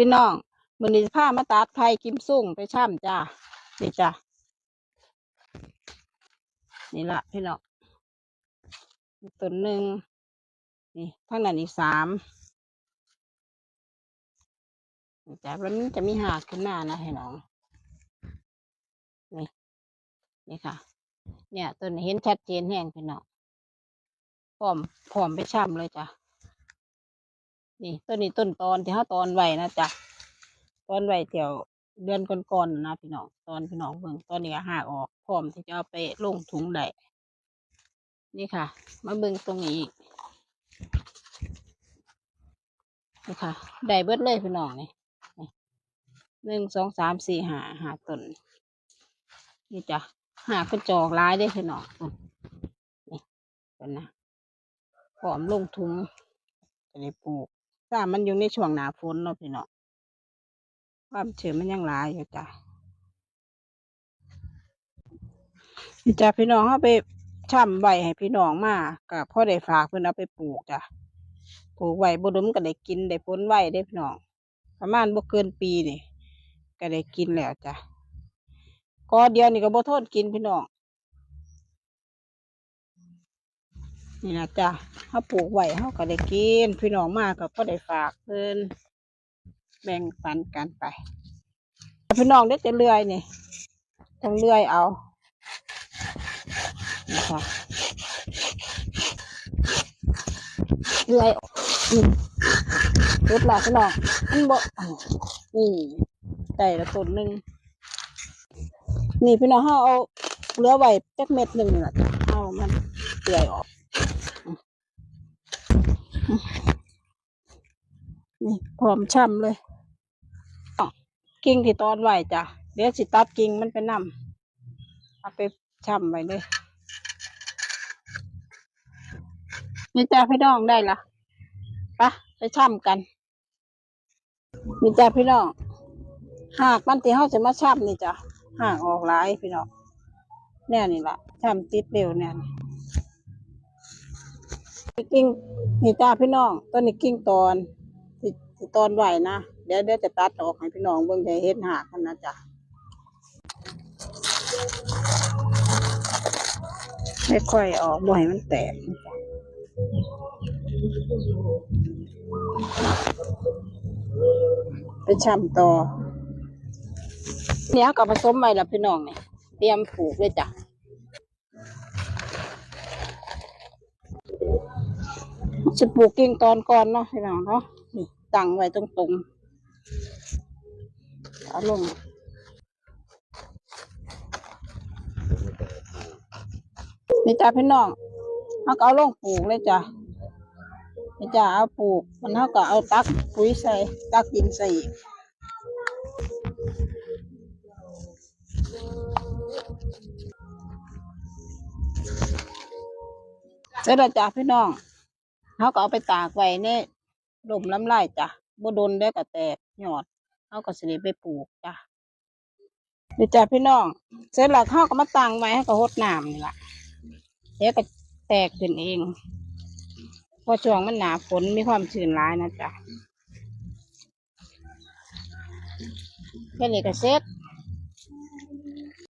พี่น้องมือนี้จะพามาตัดไผ่กิมซุ่งไปช่ำจ้านี่จ้ะนี่ละพี่น้องต้นหนึ่งนี่ทั้งนั้นอีกสามจ้ะแล้วมันจะมีหากขึ้นหน้านะพี่น้องนี่นี่ค่ะ เนี่ยต้นนี้เห็นชัดเจนแห้งพี่น้องพร้อมพร้อมไปช่ำเลยจ้ะ นี่ต้นนี้ต้นตอนที่เขาตอนไว้นะจ้ะตอนไว้เที่ยวเดือนก่อนๆนะนะพี่น้องตอนพี่น้องเบิ่งตอนนี้ก็หากออกพร้อมที่จะเอาไปลงถุงได้นี่ค่ะ มาเบิ่งตรงนี้อีกนี่ค่ะได้เบิดเลยพี่น้องนี่หนึ่งสองสามสี่ห้าห้าต้นนี่จ้ะหากระจอกร้ายได้พี่น้องนี่เป็นนะพร้อมลงถุงจะได้ปลูก ถ้ามันอยู่ในช่วงหนาฝนเนาะพี่น้องความชื้นมันยังหลายอยู่จ้ะจ้ะพี่น้องเขาไปช่ำใบให้พี่น้องมากับพ่อได้ฝากเพิ่นเอาไปปลูกจ้ะปลูกไว้บ่ดมก็ได้กินได้ผลไว้ได้พี่น้องประมาณบ่เกินปีนี่ก็ได้กินแล้วจ้ะก็เดียวนี่ก็บ่โทนกินพี่น้อง นี่นะจ้ะเขาปลูกไว้เขาก็ได้กิน พี่น้องมากก็ก็ได้ฝากเพิ่นแบ่งปันกันไป พี่น้องได้จะเลื่อยนี่ต้องเลื่อยเอานะคะเลื่อยออกนี่รุดละพี่น้องมันบ่อ้าวนี่ได้ละต้นหนึ่งนี่พี่น้องเขาเอาเลือไว้จักเม็ดหนึ่งนี่ล่ะจ้ะเอามันเลื่อยออก นี่พร้อมช่ำเลย กิ่งที่ตอนไหวจ้ะ เดี๋ยวสิตัดกิ่งมันไปนำเอาไปช่ำไว้เลย นี่จ้าพี่น้องได้ละปะไปช่ำกัน นี่จ้าพี่น้อง หากมันที่เขาจะมาช่ำนี่จ้ะหากออกหลายพี่น้องแน่นี่ละช่ำติดเร็วแน่นี่ กิ่งนี่จ้าพี่น้องต้นนี้กิ่งตอนสิตอนไหวนะเดี๋ยวเดี๋ยวจะตัดออกให้พี่น้องเบิ่งจเห็นหากกันนะจ๊ะไม่ค่อยออกบ่ให้มันแตกไปช่ำต่อเนี่ยก็ผสมไว้แล้วพี่น้องเนี่ยเตรียมปลูกเลยจ้ะ จะปลูกกิ่งตอนก่อนเนาะพี่น้องเนาะนี่ตั้งไว้ตรงๆเอาลงนี่จ้าพี่น้องเขาก็เอาลงปลูกเลยจ้ะนี่จ้าเอาปลูก มันเขาก็เอาตักปุ๋ยใส่ตักดินใส่อีกเสร็จแล้วจ้ะพี่น้อง เขาก็เอาไปตากไว้ในลมลำไรจ้ะบ่โดนได้วก็แตกหยอดเขาก็สิได้ไปปลูกจ้ะนี่จ้ะพี่น้องเสร็จแล้วเขาก็มาตั้งไว้ให้ก็หดน้ำนี่ล่ะเดี๋ยวก็แตกขึ้นเองเพอช่วงมันหนาฝนมีความชื้นร้ายนะจ๊ะแค่นี้ก็เสร็จ